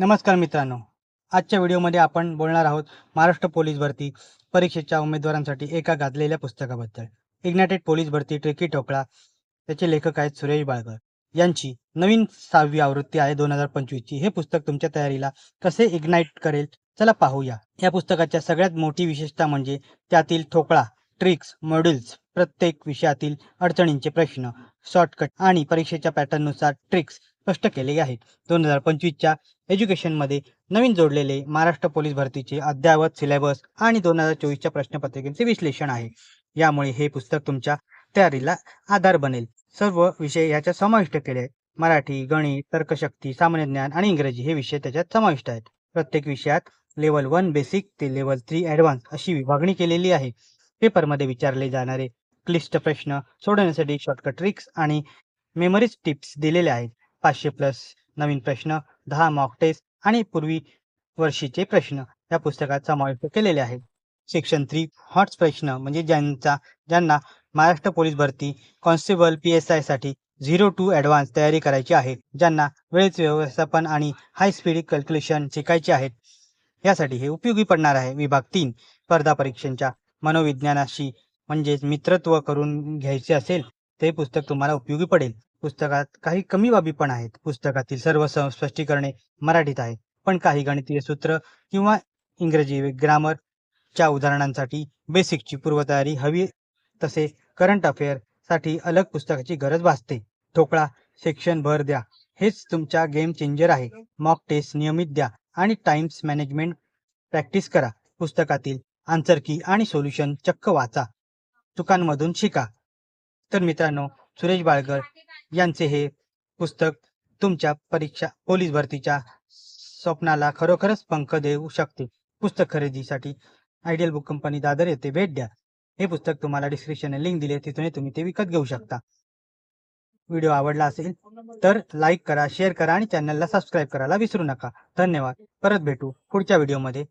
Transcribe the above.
नमस्कार मित्रांनो. आजच्या व्हिडिओमध्ये आपण बोलणार आहोत महाराष्ट्र पोलीस भरती परीक्षेच्या उमेदवारांसाठी एका गाजलेल्या पुस्तकाबद्दल. इग्नायटेड पोलीस भरती ट्रेकी टोकळा त्याचे लेखक आहेत सुरेश बाळकर यांची नवीन सहावी आवृत्ती आहे दोन हजार पंचवीसची हे पुस्तक तुमच्या तयारीला कसे इग्नाइट करेल? चला पाहूया. या पुस्तकाच्या सगळ्यात मोठी विशेषता म्हणजे त्यातील ठोकळा ट्रिक्स मॉड्यूल्स प्रत्येक विषयातील अडचणींचे प्रश्न शॉर्टकट आणि परीक्षेच्या पॅटर्ननुसार ट्रिक्स स्पष्ट केले आहेत. दोन हजार पंचवीसच्या एज्युकेशनमध्ये नवीन जोडलेले महाराष्ट्र पोलीस भरतीचे अद्ययावत सिलेबस आणि दोन हजार चोवीसच्या प्रश्नपत्रिकेचे विश्लेषण आहे. यामुळे हे पुस्तक तुमच्या तयारीला आधार बनेल. सर्व विषय याच्यात समाविष्ट केले आहेत. मराठी गणित तर्कशक्ती सामान्य ज्ञान आणि इंग्रजी हे विषय त्याच्यात समाविष्ट आहेत. प्रत्येक विषयात लेवल वन बेसिक ते लेवल थ्री ॲडव्हान्स अशी विभागणी केलेली आहे. पेपरमध्ये विचारले जाणारे क्लिष्ट प्रश्न सोडवण्यासाठी शॉर्टकट ट्रिक्स आणि मेमरीज टिप्स दिलेले आहेत. पाचशे प्लस नवीन प्रश्न दहा मॉक टेस्ट आणि पूर्वी वर्षीचे प्रश्न या पुस्तकात समाविष्ट केलेले आहेत. सेक्शन थ्री हॉट्स प्रश्न म्हणजे ज्यांचा ज्यांना महाराष्ट्र पोलीस भरती कॉन्स्टेबल पी एस आयसाठी झिरो टू ॲडव्हान्स तयारी करायची आहे ज्यांना वेळेचे व्यवस्थापन आणि हाय स्पीड कॅल्क्युलेशन शिकायचे आहेत. यासाठी हे उपयोगी पडणार आहे. विभाग तीन स्पर्धा परीक्षांच्या मनोविज्ञानाशी म्हणजेच मित्रत्व करून घ्यायचे असेल ते पुस्तक तुम्हाला उपयोगी पडेल. पुस्तकात काही कमी बाबी पण आहेत. पुस्तकातील सर्व स्पष्टीकरणे मराठीत आहेत. पण काही गणितीय सूत्र किंवा इंग्रजी ग्रामरच्या उदाहरणांसाठी बेसिकची पूर्वतयारी हवी. तसे करंट अफेअरसाठी अलग पुस्तकाची गरज भासते. ठोकळा सेक्शन भर द्या. हेच तुमच्या गेम चेंजर आहे. मॉक टेस्ट नियमित द्या आणि टाइम्स मॅनेजमेंट प्रॅक्टिस करा. पुस्तकातील आन्सर की आणि सोल्युशन चक्क वाचा. चुकांमधून शिका. तर मित्रांनो सुरेश बाळगर यांचे हे पुस्तक तुमच्या परीक्षा पोलीस भरतीच्या स्वप्नाला खरोखरच पंख देऊ शकते. पुस्तक खरेदीसाठी आयडियल बुक कंपनी दादर येथे भेट द्या. हे पुस्तक तुम्हाला डिस्क्रिप्शन लिंक दिली आहे तिथून तुम्ही ते विकत घेऊ शकता. व्हिडिओ आवडला असेल तर लाईक करा शेअर करा आणि चॅनलला सबस्क्राईब करायला विसरू नका. धन्यवाद. परत भेटू पुढच्या व्हिडिओमध्ये.